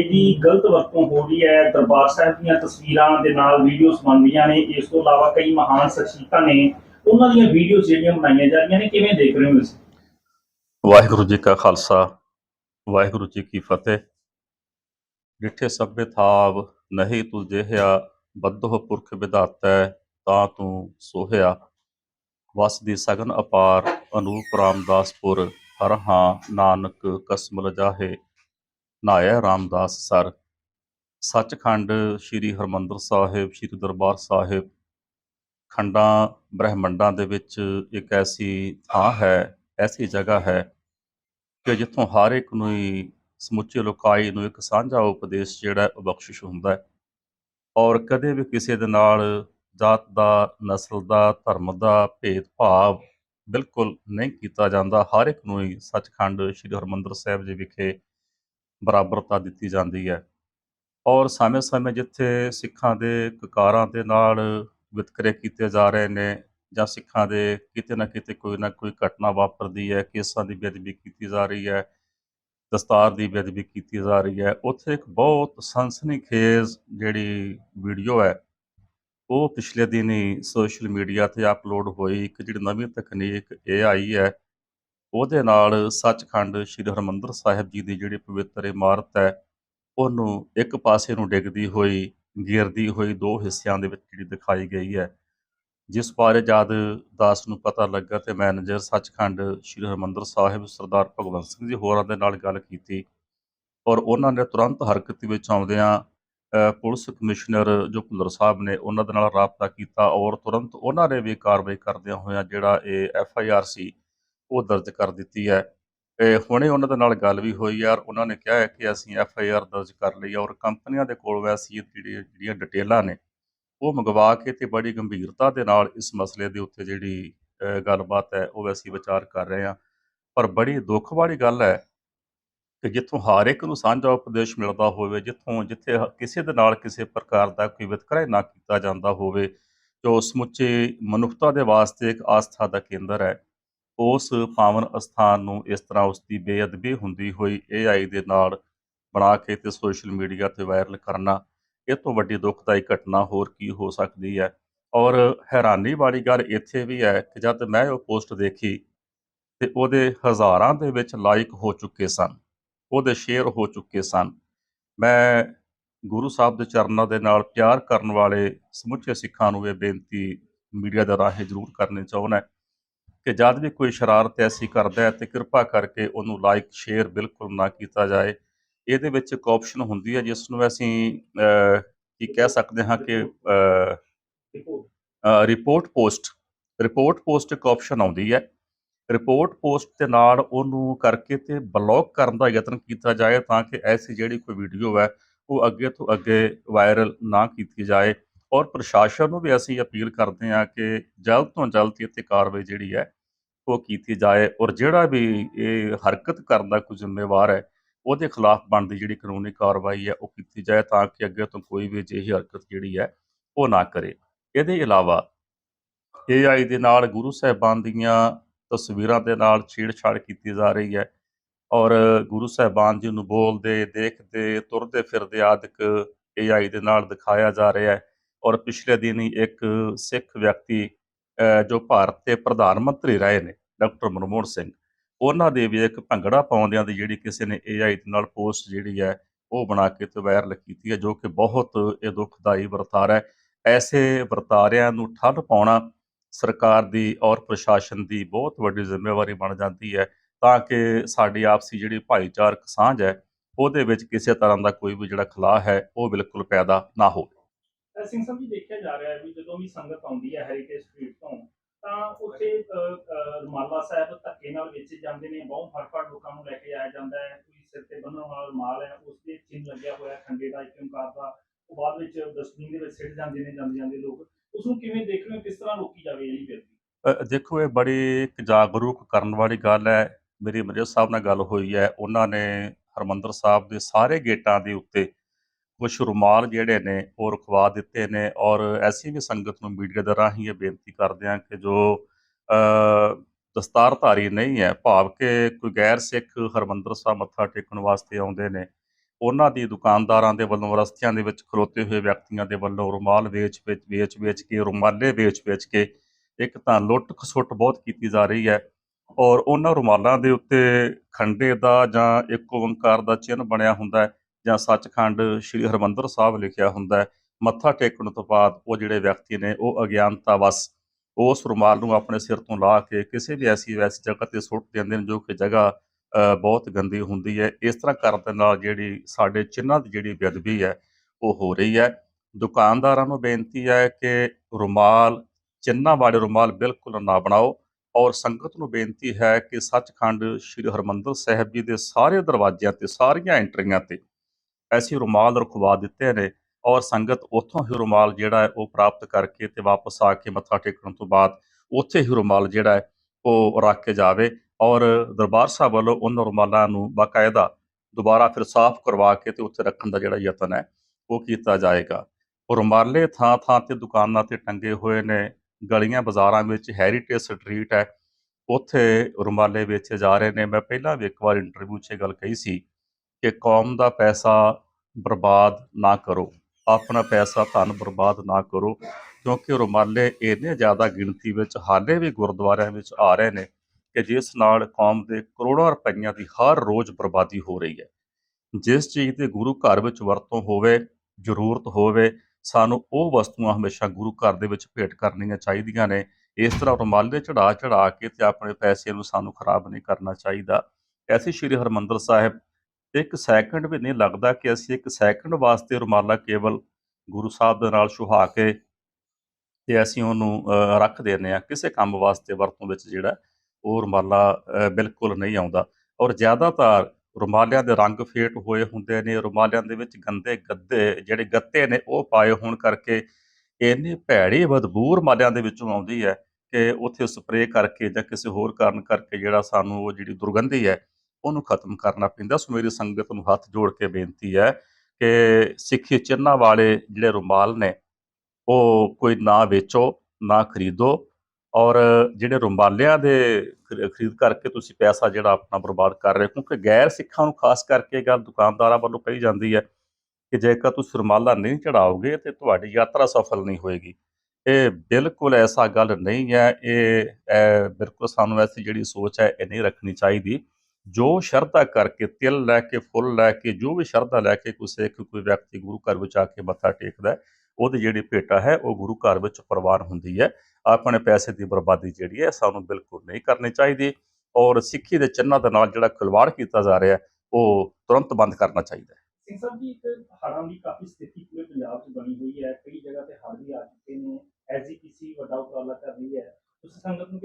AI ਦੀ ਗਲਤ ਵਰਤੋਂ ਹੋ ਰਹੀ ਹੈ। ਦਰਬਾਰ ਸਾਹਿਬ ਦੀਆਂ ਤਸਵੀਰਾਂ ਦੇ ਨਾਲ ਵੀਡੀਓਜ਼ ਬਣਦੀਆਂ ਨੇ। ਇਸ ਤੋਂ ਇਲਾਵਾ ਕਈ ਮਹਾਨ ਸ਼ਖਸੀਅਤਾਂ ਨੇ ਉਹਨਾਂ ਦੀਆਂ ਵੀਡੀਓਜ਼ ਜਿਹੜੀਆਂ ਬਣਾਈਆਂ ਜਾ ਰਹੀਆਂ ਨੇ, ਕਿਵੇਂ ਦੇਖ ਰਹੇ ਹੋ ਤੁਸੀਂ? ਵਾਹਿਗੁਰੂ ਜੀ ਕਾ ਖਾਲਸਾ, ਵਾਹਿਗੁਰੂ ਜੀ ਕੀ ਫਤਿਹ। ਡਿਠੇ ਸਭੇ ਥਾਵ ਨਹੀਂ ਤੂੰ ਜਿਹਾ ਬੱਧੋ ਪੁਰਖ ਵਿਧਾਤੈ, ਤਾਂ ਤੂੰ ਸੋਹਿਆ। ਵਸ ਦੀ ਸਗਨ ਅਪਾਰ ਅਨੂਪ ਰਾਮਦਾਸਪੁਰ, ਹਰ ਹਾਂ ਨਾਨਕ ਕਸਮ ਲਜਾਹੇ ਨਾਇਆ ਰਾਮਦਾਸ ਸਰ। ਸੱਚਖੰਡ ਸ੍ਰੀ ਹਰਮੰਦਰ ਸਾਹਿਬ, ਸ੍ਰੀ ਦਰਬਾਰ ਸਾਹਿਬ ਖੰਡਾਂ ਬ੍ਰਹਿਮੰਡਾਂ ਦੇ ਵਿੱਚ ਇੱਕ ਐਸੀ ਥਾਂ ਹੈ, ਐਸੀ ਜਗ੍ਹਾ ਹੈ ਕਿ ਜਿੱਥੋਂ ਹਰ ਇੱਕ ਨੂੰ ਹੀ ਸਮੁੱਚੇ ਲੋਕਾਈ ਨੂੰ ਇੱਕ ਸਾਂਝਾ ਉਪਦੇਸ਼ ਜਿਹੜਾ ਉਹ ਬਖਸ਼ਿਸ਼ ਹੁੰਦਾ ਹੈ। ਔਰ ਕਦੇ ਵੀ ਕਿਸੇ ਦੇ ਨਾਲ ਜਾਤ ਦਾ, ਨਸਲ ਦਾ, ਧਰਮ ਦਾ ਭੇਦਭਾਵ ਬਿਲਕੁਲ ਨਹੀਂ ਕੀਤਾ ਜਾਂਦਾ। ਹਰ ਇੱਕ ਨੂੰ ਹੀ ਸੱਚਖੰਡ ਸ੍ਰੀ ਹਰਿਮੰਦਰ ਸਾਹਿਬ ਜੀ ਵਿਖੇ ਬਰਾਬਰਤਾ ਦਿੱਤੀ ਜਾਂਦੀ ਹੈ। ਔਰ ਸਮੇਂ-ਸਮੇਂ ਜਿੱਥੇ ਸਿੱਖਾਂ ਦੇ ਕਕਾਰਾਂ ਦੇ ਨਾਲ ਵਿਤਕਰੇ ਕੀਤੇ ਜਾ ਰਹੇ ਨੇ ਜਾਂ ਸਿੱਖਾਂ ਦੇ ਕਿਤੇ ਨਾ ਕਿਤੇ ਕੋਈ ਨਾ ਕੋਈ ਘਟਨਾ ਵਾਪਰਦੀ ਹੈ, ਕੇਸਾਂ ਦੀ ਬੇਅਦਬੀ ਕੀਤੀ ਜਾ ਰਹੀ ਹੈ, ਦਸਤਾਰ ਦੀ ਬੇਅਦਬੀ ਕੀਤੀ ਜਾ ਰਹੀ ਹੈ, ਉੱਥੇ ਇੱਕ ਬਹੁਤ ਸਨਸਨੀਖੇਜ਼ ਜਿਹੜੀ ਵੀਡੀਓ ਹੈ, ਉਹ ਪਿਛਲੇ ਦਿਨੀ ਸੋਸ਼ਲ ਮੀਡੀਆ ਤੇ ਅਪਲੋਡ ਹੋਈ। ਇੱਕ ਜਿਹੜੀ ਨਵੀਂ ਤਕਨੀਕ AI ਹੈ ਉਹਦੇ ਨਾਲ ਸੱਚਖੰਡ ਸ੍ਰੀ ਹਰਿਮੰਦਰ ਸਾਹਿਬ ਜੀ ਦੀ ਜਿਹੜੀ ਪਵਿੱਤਰ ਇਮਾਰਤ ਹੈ, ਉਹਨੂੰ ਇੱਕ ਪਾਸੇ ਨੂੰ ਡਿੱਗਦੀ ਹੋਈ, ਗਿਰਦੀ ਹੋਈ ਦੋ ਹਿੱਸਿਆਂ ਦੇ ਵਿੱਚ ਜਿਹੜੀ ਦਿਖਾਈ ਗਈ ਹੈ। ਜਿਸ ਬਾਰੇ ਜਦ ਦਾਸ ਨੂੰ ਪਤਾ ਲੱਗਾ ਤੇ ਮੈਨੇਜਰ ਸੱਚਖੰਡ ਸ੍ਰੀ ਹਰਿਮੰਦਰ ਸਾਹਿਬ ਸਰਦਾਰ ਭਗਵੰਤ ਸਿੰਘ ਜੀ ਹੋਰਾਂ ਦੇ ਨਾਲ ਗੱਲ ਕੀਤੀ ਔਰ ਉਹਨਾਂ ਨੇ ਤੁਰੰਤ ਹਰਕਤ ਵਿੱਚ ਆਉਂਦਿਆਂ ਪੁਲਿਸ ਕਮਿਸ਼ਨਰ ਜੋ ਭੁੱਲਰ ਸਾਹਿਬ ਨੇ ਉਹਨਾਂ ਦੇ ਨਾਲ ਰਾਬਤਾ ਕੀਤਾ ਔਰ ਤੁਰੰਤ ਉਹਨਾਂ ਨੇ ਵੀ ਕਾਰਵਾਈ ਕਰਦਿਆਂ ਹੋਇਆਂ ਜਿਹੜਾ ਇਹ ਐਫ ਆਈ ਆਰ ਸੀ ਉਹ ਦਰਜ ਕਰ ਦਿੱਤੀ ਹੈ। ਹੁਣੇ ਉਹਨਾਂ ਦੇ ਨਾਲ ਗੱਲ ਵੀ ਹੋਈ ਯਾਰ। ਉਹਨਾਂ ਨੇ ਕਿਹਾ ਹੈ ਕਿ ਅਸੀਂ ਐਫ ਆਈ ਆਰ ਦਰਜ ਕਰ ਲਈ ਔਰ ਕੰਪਨੀਆਂ ਦੇ ਕੋਲ ਵੈਸੀ ਜਿਹੜੀ ਜਿਹੜੀਆਂ ਡਿਟੇਲਾਂ ਨੇ, ਉਹ ਮੰਗਵਾ ਕੇ ਤੇ ਬੜੀ ਗੰਭੀਰਤਾ ਦੇ ਨਾਲ ਇਸ ਮਸਲੇ ਦੇ ਉੱਤੇ ਜਿਹੜੀ ਗੱਲਬਾਤ ਹੈ, ਉਹ ਅਸੀਂ ਵਿਚਾਰ ਕਰ ਰਹੇ ਹਾਂ। ਪਰ ਬੜੀ ਦੁੱਖ ਵਾਲੀ ਗੱਲ ਹੈ ਕਿ ਜਿੱਥੋਂ ਹਰ ਇੱਕ ਨੂੰ ਸਾਂਝਾ ਉਪਦੇਸ਼ ਮਿਲਦਾ ਹੋਵੇ, ਜਿੱਥੋਂ, ਜਿੱਥੇ ਕਿਸੇ ਦੇ ਨਾਲ ਕਿਸੇ ਪ੍ਰਕਾਰ ਦਾ ਕੋਈ ਵਿਤਕਰਾ ਨਾ ਕੀਤਾ ਜਾਂਦਾ ਹੋਵੇ, ਜੋ ਸਮੁੱਚੇ ਮਨੁੱਖਤਾ ਦੇ ਵਾਸਤੇ ਇੱਕ ਆਸਥਾ ਦਾ ਕੇਂਦਰ ਹੈ ਉਸ ਪਾਵਨ ਅਸਥਾਨ ਨੂੰ ਇਸ ਤਰ੍ਹਾਂ ਉਸ ਦੀ ਬੇਅਦਬੀ ਹੁੰਦੀ ਹੋਈ AI ਦੇ ਨਾਲ ਬਣਾ ਕੇ ਤੇ ਸੋਸ਼ਲ ਮੀਡੀਆ ਤੇ ਵਾਇਰਲ ਕਰਨਾ, ਇਹ ਤੋਂ ਵੱਡੀ ਦੁਖਦਾਈ ਘਟਨਾ ਹੋਰ ਕੀ ਹੋ ਸਕਦੀ ਹੈ? ਔਰ ਹੈਰਾਨੀ ਵਾਲੀ ਗੱਲ ਇੱਥੇ ਵੀ ਹੈ ਕਿ ਜਦ ਮੈਂ ਉਹ ਪੋਸਟ ਦੇਖੀ ਤੇ ਉਹਦੇ ਹਜ਼ਾਰਾਂ ਦੇ ਵਿੱਚ ਲਾਈਕ ਹੋ ਚੁੱਕੇ ਸਨ, ਉਹਦੇ ਸ਼ੇਅਰ ਹੋ ਚੁੱਕੇ ਸਨ। ਮੈਂ ਗੁਰੂ ਸਾਹਿਬ ਦੇ ਚਰਨਾਂ ਦੇ ਨਾਲ ਪਿਆਰ ਕਰਨ ਵਾਲੇ ਸਮੁੱਚੇ ਸਿੱਖਾਂ ਨੂੰ ਇਹ ਬੇਨਤੀ ਮੀਡੀਆ ਦੇ ਰਾਹੀਂ ਜ਼ਰੂਰ ਕਰਨੀ ਚਾਹੁੰਦਾ। ਕਿ ਜਦ ਵੀ ਕੋਈ ਸ਼ਰਾਰਤ ਐਸੀ ਕਰਦਾ ਹੈ ਤੇ ਕਿਰਪਾ ਕਰਕੇ ਉਹਨੂੰ ਲਾਈਕ ਸ਼ੇਅਰ ਬਿਲਕੁਲ ਨਾ ਕੀਤਾ ਜਾਏ। ਇਹਦੇ ਵਿੱਚ ਇੱਕ ਆਪਸ਼ਨ ਹੁੰਦੀ ਹੈ ਜਿਸ ਨੂੰ ਅਸੀਂ ਕੀ ਕਹਿ ਸਕਦੇ ਹਾਂ ਕਿ ਰਿਪੋਰਟ ਪੋਸਟ ਰਿਪੋਰਟ ਪੋਸਟ ਇੱਕ ਆਪਸ਼ਨ ਆਉਂਦੀ ਹੈ। ਰਿਪੋਰਟ ਪੋਸਟ ਦੇ ਨਾਲ ਉਹਨੂੰ ਕਰਕੇ ਤੇ ਬਲੌਕ ਕਰਨ ਦਾ ਯਤਨ ਕੀਤਾ ਜਾਏ ਤਾਂ ਕਿ ਐਸੀ ਜਿਹੜੀ ਕੋਈ ਵੀਡੀਓ ਹੈ ਉਹ ਅੱਗੇ ਤੋਂ ਅੱਗੇ ਵਾਇਰਲ ਨਾ ਕੀਤੀ ਜਾਏ। ਔਰ ਪ੍ਰਸ਼ਾਸਨ ਨੂੰ ਵੀ ਅਸੀਂ ਅਪੀਲ ਕਰਦੇ ਹਾਂ ਕਿ ਜਲਦ ਤੋਂ ਜਲਦ ਇਹ ਤੇ ਕਾਰਵਾਈ ਜਿਹੜੀ ਹੈ, ਉਹ ਕੀਤੀ ਜਾਏ ਔਰ ਜਿਹੜਾ ਵੀ ਇਹ ਹਰਕਤ ਕਰਨ ਦਾ ਕੋਈ ਜ਼ਿੰਮੇਵਾਰ ਹੈ, ਉਹਦੇ ਖਿਲਾਫ ਬਣਦੀ ਜਿਹੜੀ ਕਾਨੂੰਨੀ ਕਾਰਵਾਈ ਹੈ, ਉਹ ਕੀਤੀ ਜਾਏ ਤਾਂ ਕਿ ਅੱਗੇ ਤੋਂ ਕੋਈ ਵੀ ਅਜਿਹੀ ਹਰਕਤ ਜਿਹੜੀ ਹੈ, ਉਹ ਨਾ ਕਰੇ। ਇਹਦੇ ਇਲਾਵਾ AI ਦੇ ਨਾਲ, ਗੁਰੂ ਸਾਹਿਬਾਨ ਦੀਆਂ ਤਸਵੀਰਾਂ ਦੇ ਨਾਲ ਛੇੜਛਾੜ ਕੀਤੀ ਜਾ ਰਹੀ ਹੈ ਔਰ ਗੁਰੂ ਸਾਹਿਬਾਨ ਜੀ ਨੂੰ ਬੋਲਦੇ, ਦੇਖਦੇ, ਤੁਰਦੇ ਫਿਰਦੇ ਆਦਿਕ AI ਦੇ ਨਾਲ ਦਿਖਾਇਆ ਜਾ ਰਿਹਾ ਹੈ। ਔਰ ਪਿਛਲੇ ਦਿਨ ਹੀ ਇੱਕ ਸਿੱਖ ਵਿਅਕਤੀ ਜੋ ਭਾਰਤ ਦੇ ਪ੍ਰਧਾਨ ਮੰਤਰੀ ਰਹੇ ਨੇ, ਡਾਕਟਰ ਮਨਮੋਹਨ ਸਿੰਘ, ਉਹਨਾਂ ਦੇ ਵੀ ਇੱਕ ਭੰਗੜਾ ਪਾਉਂਦਿਆਂ ਦੀ ਜਿਹੜੀ ਕਿਸੇ ਨੇ AI ਦੇ ਨਾਲ ਪੋਸਟ ਜਿਹੜੀ ਹੈ, ਉਹ ਬਣਾ ਕੇ ਤੇ ਵਾਇਰਲ ਕੀਤੀ ਹੈ, ਜੋ ਕਿ ਬਹੁਤ ਇਹ ਦੁਖਦਾਈ ਵਰਤਾਰਾ ਹੈ। ਐਸੇ ਵਰਤਾਰਿਆਂ ਨੂੰ ਠੱਲ ਪਾਉਣਾ ਸਰਕਾਰ ਦੀ ਔਰ ਪ੍ਰਸ਼ਾਸਨ ਦੀ ਬਹੁਤ ਵੱਡੀ ਜ਼ਿੰਮੇਵਾਰੀ ਬਣ ਜਾਂਦੀ ਹੈ, ਤਾਂ ਕਿ ਸਾਡੀ ਆਪਸੀ ਜਿਹੜੀ ਭਾਈਚਾਰਕ ਸਾਂਝ ਹੈ, ਉਹਦੇ ਵਿੱਚ ਕਿਸੇ ਤਰ੍ਹਾਂ ਦਾ ਕੋਈ ਵੀ ਜਿਹੜਾ ਖਲਾਅ ਹੈ, ਉਹ ਬਿਲਕੁਲ ਪੈਦਾ ਨਾ ਹੋਵੇ। ਅ, ਸਿੰਘ ਸਾਹਿਬ ਜੀ ਦੇਖਿਆ ਜਾ ਰਿਹਾ ਹੈ ਵੀ ਜਦੋਂ ਵੀ ਸੰਗਤ ਆਉਂਦੀ ਹੈ ਹੈਰੀਟੇਜ ਸਟਰੀਟ ਤੋਂ ਤਾਂ ਉੱਥੇ ਅ, ਅ, ਰੁਮਾਲਾ ਸਾਹਿਬ ਧੱਕੇ ਨਾਲ ਵੇਚੇ ਜਾਂਦੇ ਨੇ ਬਹੁਤ ਫੜ ਫੜ ਲੋਕਾਂ ਨੂੰ ਲੈ ਕੇ ਆਇਆ ਜਾਂਦਾ ਹੈ ਕੋਈ ਸਿਰ ਤੇ ਬੰਨ੍ਹਣ ਵਾਲਾ ਰੁਮਾਲ ਹੈ ਉਸ ਦੇ ਚਿੰਨ੍ਹ ਲੱਗਿਆ ਹੋਇਆ ਖੰਡੇ ਦਾ ਇੱਕ ਓਂਕਾਰ ਦਾ ਉਹ ਬਾਅਦ ਵਿੱਚ ਡਸਟਬਿਨ ਦੇ ਵਿੱਚ ਸਿੱਟ ਜਾਂਦੇ ਨੇ ਜਾਂਦੇ ਜਾਂਦੇ ਲੋਕ। ਉਸ ਨੂੰ ਕਿਵੇਂ ਦੇਖ ਰਹੇ ਹੋ ਕਿਸ ਤਰ੍ਹਾਂ ਰੋਕੀ ਜਾਵੇ ਇਹ ਬੇਨਤੀ ਅ, ਦੇਖੋ ਇਹ ਬੜੀ ਇੱਕ ਜਾਗਰੂਕ ਕਰਨ ਵਾਲੀ ਗੱਲ ਹੈ। ਮੇਰੀ ਮਰਜ਼ੀ ਸਾਹਿਬ ਨਾਲ ਗੱਲ ਹੋਈ ਹੈ। ਉਹਨਾਂ ਨੇ ਹਰਮੰਦਰ ਸਾਹਿਬ ਦੇ ਸਾਰੇ ਗੇਟਾਂ ਦੇ ਉੱਤੇ ਕੁਝ ਰੁਮਾਲ ਜਿਹੜੇ ਨੇ ਉਹ ਰਖਵਾ ਦਿੱਤੇ ਨੇ ਔਰ ਐਸੀ ਵੀ ਸੰਗਤ ਨੂੰ ਮੀਡੀਆ ਦੇ ਰਾਹੀਂ ਇਹ ਬੇਨਤੀ ਕਰਦੇ ਹਾਂ ਕਿ ਜੋ ਦਸਤਾਰਧਾਰੀ ਨਹੀਂ ਹੈ, ਭਾਵ ਕਿ ਕੋਈ ਗੈਰ ਸਿੱਖ ਹਰਮੰਦਰ ਸਾਹਿਬ ਮੱਥਾ ਟੇਕਣ ਵਾਸਤੇ ਆਉਂਦੇ ਨੇ, ਉਹਨਾਂ ਦੀ ਦੁਕਾਨਦਾਰਾਂ ਦੇ ਵੱਲੋਂ ਰਸਤਿਆਂ ਦੇ ਵਿੱਚ ਖਲੋਤੇ ਹੋਏ ਵਿਅਕਤੀਆਂ ਦੇ ਵੱਲੋਂ ਰੁਮਾਲ ਵੇਚ ਵੇਚ ਵੇਚ ਵੇਚ ਕੇ, ਰੁਮਾਲੇ ਵੇਚ ਵੇਚ ਕੇ ਇੱਕ ਤਾਂ ਲੁੱਟ ਖਸੁੱਟ ਬਹੁਤ ਕੀਤੀ ਜਾ ਰਹੀ ਹੈ ਔਰ ਉਹਨਾਂ ਰੁਮਾਲਾਂ ਦੇ ਉੱਤੇ ਖੰਡੇ ਦਾ ਜਾਂ ਇੱਕ ਓੰਕਾਰ ਦਾ ਚਿੰਨ੍ਹ ਬਣਿਆ ਹੁੰਦਾ ਹੈ ਜਾਂ ਸੱਚਖੰਡ ਸ੍ਰੀ ਹਰਮੰਦਰ ਸਾਹਿਬ ਲਿਖਿਆ ਹੁੰਦਾ ਹੈ, ਮੱਥਾ ਟੇਕਣ ਤੋਂ ਬਾਅਦ ਉਹ ਜਿਹੜੇ ਵਿਅਕਤੀ ਨੇ ਉਹ ਅਗਿਆਨਤਾ ਵਸ ਉਸ ਰੁਮਾਲ ਨੂੰ ਆਪਣੇ ਸਿਰ ਤੋਂ ਲਾ ਕੇ ਕਿਸੇ ਵੀ ਐਸੀ ਵੈਸੀ ਜਗ੍ਹਾ ਤੇ ਸੁੱਟ ਦਿੰਦੇ ਨੇ ਜੋ ਕਿ ਜਗ੍ਹਾ ਬਹੁਤ ਗੰਦੀ ਹੁੰਦੀ ਹੈ। ਇਸ ਤਰ੍ਹਾਂ ਕਰਨ ਦੇ ਨਾਲ ਜਿਹੜੀ ਸਾਡੇ ਚਿੰਨ੍ਹਾਂ ਦੀ ਜਿਹੜੀ ਬੇਅਦਬੀ ਹੈ, ਉਹ ਹੋ ਰਹੀ ਹੈ। ਦੁਕਾਨਦਾਰਾਂ ਨੂੰ ਬੇਨਤੀ ਹੈ ਕਿ ਰੁਮਾਲ, ਚਿੰਨ੍ਹਾਂ ਵਾਲੇ ਰੁਮਾਲ ਬਿਲਕੁਲ ਨਾ ਬਣਾਓ ਔਰ ਸੰਗਤ ਨੂੰ ਬੇਨਤੀ ਹੈ ਕਿ ਸੱਚਖੰਡ ਸ੍ਰੀ ਹਰਮੰਦਰ ਸਾਹਿਬ ਜੀ ਦੇ ਸਾਰੇ ਦਰਵਾਜ਼ਿਆਂ ਤੇ, ਸਾਰੀਆਂ ਐਂਟਰੀਆਂ ਤੇ ਐਸੀ ਰੁਮਾਲ ਰਖਵਾ ਦਿੱਤੇ ਨੇ ਔਰ ਸੰਗਤ ਉੱਥੋਂ ਹੀ ਰੁਮਾਲ ਜਿਹੜਾ ਹੈ ਉਹ ਪ੍ਰਾਪਤ ਕਰਕੇ ਤੇ ਵਾਪਸ ਆ ਕੇ ਮੱਥਾ ਟੇਕਣ ਤੋਂ ਬਾਅਦ ਉੱਥੇ ਹੀ ਰੁਮਾਲ ਜਿਹੜਾ ਹੈ ਉਹ ਰੱਖ ਕੇ ਜਾਵੇ ਔਰ ਦਰਬਾਰ ਸਾਹਿਬ ਵੱਲੋਂ ਉਹਨਾਂ ਰੁਮਾਲਾਂ ਨੂੰ ਬਾਕਾਇਦਾ ਦੁਬਾਰਾ ਫਿਰ ਸਾਫ਼ ਕਰਵਾ ਕੇ ਤੇ ਉੱਥੇ ਰੱਖਣ ਦਾ ਜਿਹੜਾ ਯਤਨ ਹੈ, ਉਹ ਕੀਤਾ ਜਾਏਗਾ। ਉਹ ਰੁਮਾਲੇ ਥਾਂ ਥਾਂ ਤੇ ਦੁਕਾਨਾਂ ਤੇ ਟੰਗੇ ਹੋਏ ਨੇ, ਗਲੀਆਂ ਬਾਜ਼ਾਰਾਂ ਵਿੱਚ ਹੈਰੀਟੇਜ ਸਟਰੀਟ ਹੈ, ਉੱਥੇ ਰੁਮਾਲੇ ਵੇਚੇ ਜਾ ਰਹੇ ਨੇ। ਮੈਂ ਪਹਿਲਾਂ ਵੀ ਇੱਕ ਵਾਰ ਇੰਟਰਵਿਊ 'ਚ ਇਹ ਗੱਲ ਕਹੀ ਸੀ ਕਿ ਕੌਮ ਦਾ ਪੈਸਾ ਬਰਬਾਦ ਨਾ ਕਰੋ, ਆਪਣਾ ਪੈਸਾ ਧਨ ਬਰਬਾਦ ਨਾ ਕਰੋ, ਕਿਉਂਕਿ ਰੁਮਾਲੇ ਇੰਨੇ ਜ਼ਿਆਦਾ ਗਿਣਤੀ ਵਿੱਚ ਹਾਲੇ ਵੀ ਗੁਰਦੁਆਰਿਆਂ ਵਿੱਚ ਆ ਰਹੇ ਨੇ ਕਿ ਜਿਸ ਨਾਲ ਕੌਮ ਦੇ ਕਰੋੜਾਂ ਰੁਪਈਆਂ ਦੀ ਹਰ ਰੋਜ਼ ਬਰਬਾਦੀ ਹੋ ਰਹੀ ਹੈ। ਜਿਸ ਚੀਜ਼ ਦੀ ਗੁਰੂ ਘਰ ਵਿੱਚ ਵਰਤੋਂ ਹੋਵੇ, ਜ਼ਰੂਰਤ ਹੋਵੇ, ਸਾਨੂੰ ਉਹ ਵਸਤੂਆਂ ਹਮੇਸ਼ਾ ਗੁਰੂ ਘਰ ਦੇ ਵਿੱਚ ਭੇਟ ਕਰਨੀਆਂ ਚਾਹੀਦੀਆਂ ਨੇ। ਇਸ ਤਰ੍ਹਾਂ ਰੁਮਾਲੇ ਚੜਾ ਚੜਾ ਕੇ ਤੇ ਆਪਣੇ ਪੈਸੇ ਨੂੰ ਸਾਨੂੰ ਖਰਾਬ ਨਹੀਂ ਕਰਨਾ ਚਾਹੀਦਾ। ਐਸੀ ਸ਼੍ਰੀ ਹਰਮੰਦਰ ਸਾਹਿਬ ਇੱਕ ਸੈਕਿੰਡ ਵੀ ਨਹੀਂ ਲੱਗਦਾ ਕਿ ਅਸੀਂ ਇੱਕ ਸੈਕਿੰਡ ਵਾਸਤੇ ਰੁਮਾਲਾ ਕੇਵਲ ਗੁਰੂ ਸਾਹਿਬ ਦੇ ਨਾਲ ਸੁਹਾ ਕੇ ਤੇ ਅਸੀਂ ਉਹਨੂੰ ਰੱਖ ਦਿੰਦੇ ਆ ਕਿਸੇ ਕੰਮ ਵਾਸਤੇ ਵਰਤੋਂ ਵਿੱਚ ਜਿਹੜਾ ਉਹ ਰੁਮਾਲਾ ਬਿਲਕੁਲ ਨਹੀਂ ਆਉਂਦਾ। ਔਰ ਜ਼ਿਆਦਾਤਰ ਰੁਮਾਲਿਆਂ ਦੇ ਰੰਗ ਫੇਟ ਹੋਏ ਹੁੰਦੇ ਨੇ, ਰੁਮਾਲਿਆਂ ਦੇ ਵਿੱਚ ਗੰਦੇ ਗੱਦੇ ਜਿਹੜੇ ਗੱਤੇ ਨੇ ਉਹ ਪਾਏ ਹੋਣ ਕਰਕੇ ਇੰਨੀ ਭੈੜੀ ਬਦਬੂ ਰੁਮਾਲਿਆਂ ਦੇ ਵਿੱਚੋਂ ਆਉਂਦੀ ਹੈ ਕਿ ਉੱਥੇ ਸਪਰੇਅ ਕਰਕੇ ਜਾਂ ਕਿਸੇ ਹੋਰ ਕਾਰਨ ਕਰਕੇ ਜਿਹੜਾ ਸਾਨੂੰ ਉਹ ਜਿਹੜੀ ਦੁਰਗੰਧੀ ਹੈ ਉਹਨੂੰ ਖਤਮ ਕਰਨਾ ਪੈਂਦਾ। ਸੋ ਮੇਰੀ ਸੰਗਤ ਨੂੰ ਹੱਥ ਜੋੜ ਕੇ ਬੇਨਤੀ ਹੈ ਕਿ ਸਿੱਖੀ ਚਿੰਨ੍ਹਾਂ ਵਾਲੇ ਜਿਹੜੇ ਰੁਮਾਲ ਨੇ, ਉਹ ਕੋਈ ਨਾ ਵੇਚੋ, ਨਾ ਖਰੀਦੋ ਔਰ ਜਿਹੜੇ ਰੁਮਾਲਿਆਂ ਦੇ ਖਰੀਦ ਕਰਕੇ ਤੁਸੀਂ ਪੈਸਾ ਜਿਹੜਾ ਆਪਣਾ ਬਰਬਾਦ ਕਰ ਰਹੇ ਹੋ, ਕਿਉਂਕਿ ਗੈਰ ਸਿੱਖਾਂ ਨੂੰ ਖਾਸ ਕਰਕੇ ਗੱਲ ਦੁਕਾਨਦਾਰਾਂ ਵੱਲੋਂ ਕਹੀ ਜਾਂਦੀ ਹੈ ਕਿ ਜੇਕਰ ਤੁਸੀਂ ਰੁਮਾਲਾ ਨਹੀਂ ਚੜਾਓਗੇ ਤੇ ਤੁਹਾਡੀ ਯਾਤਰਾ ਸਫਲ ਨਹੀਂ ਹੋਏਗੀ। ਇਹ ਬਿਲਕੁਲ ਐਸਾ ਗੱਲ ਨਹੀਂ ਹੈ। ਇਹ ਬਿਲਕੁਲ ਸਾਨੂੰ ਐਸੀ ਜਿਹੜੀ ਸੋਚ ਹੈ, ਇਹ ਨਹੀਂ ਰੱਖਣੀ ਚਾਹੀਦੀ। ਜੋ ਸ਼ਰਧਾ ਕਰਕੇ, ਤਿਲ ਲੈ ਕੇ, ਫੁੱਲ ਲੈ ਕੇ, ਜੋ ਵੀ ਸ਼ਰਧਾ ਲੈ ਕੇ ਕੋਈ ਸਿੱਖ, ਕੋਈ ਵਿਅਕਤੀ ਗੁਰੂ ਘਰ ਵਿੱਚ ਆ ਕੇ ਮੱਥਾ ਟੇਕਦਾ ਉਹਦੀ ਜਿਹੜੀ ਭੇਟਾ ਹੈ, ਉਹ ਗੁਰੂ ਘਰ ਵਿੱਚ ਪ੍ਰਵਾਨ ਹੁੰਦੀ ਹੈ। ਆਪਣੇ ਪੈਸੇ ਦੀ ਬਰਬਾਦੀ ਜਿਹੜੀ ਹੈ, ਸਾਨੂੰ ਬਿਲਕੁਲ ਨਹੀਂ ਕਰਨੀ ਚਾਹੀਦੀ ਔਰ ਸਿੱਖੀ ਦੇ ਚਿੰਨ੍ਹਾਂ ਦੇ ਨਾਲ ਜਿਹੜਾ ਖਿਲਵਾੜ ਕੀਤਾ ਜਾ ਰਿਹਾ ਉਹ ਤੁਰੰਤ ਬੰਦ ਕਰਨਾ ਚਾਹੀਦਾ ਹੈ। ਸਿੰਘ ਸਾਹਿਬ ਜੀ, ਇੱਕ ਹੜ੍ਹਾਂ ਦੀ ਕਾਫੀ ਸਥਿਤੀ ਪੂਰੇ ਪੰਜਾਬ 'ਚ ਬਣੀ ਹੋਈ ਹੈ। ਕਈ ਜਗ੍ਹਾ ਤੇ ਹੜ੍ਹ ਵੀ ਆ ਚੁੱਕੇ ਨੇ। ਐਸਜੀਪੀਸੀ ਵੱਡਾ ਉਪਰਾਲਾ ਕਰ ਰਹੀ ਹੈ। ਤੁਸੀਂ ਸੰਗਤ ਨੂੰ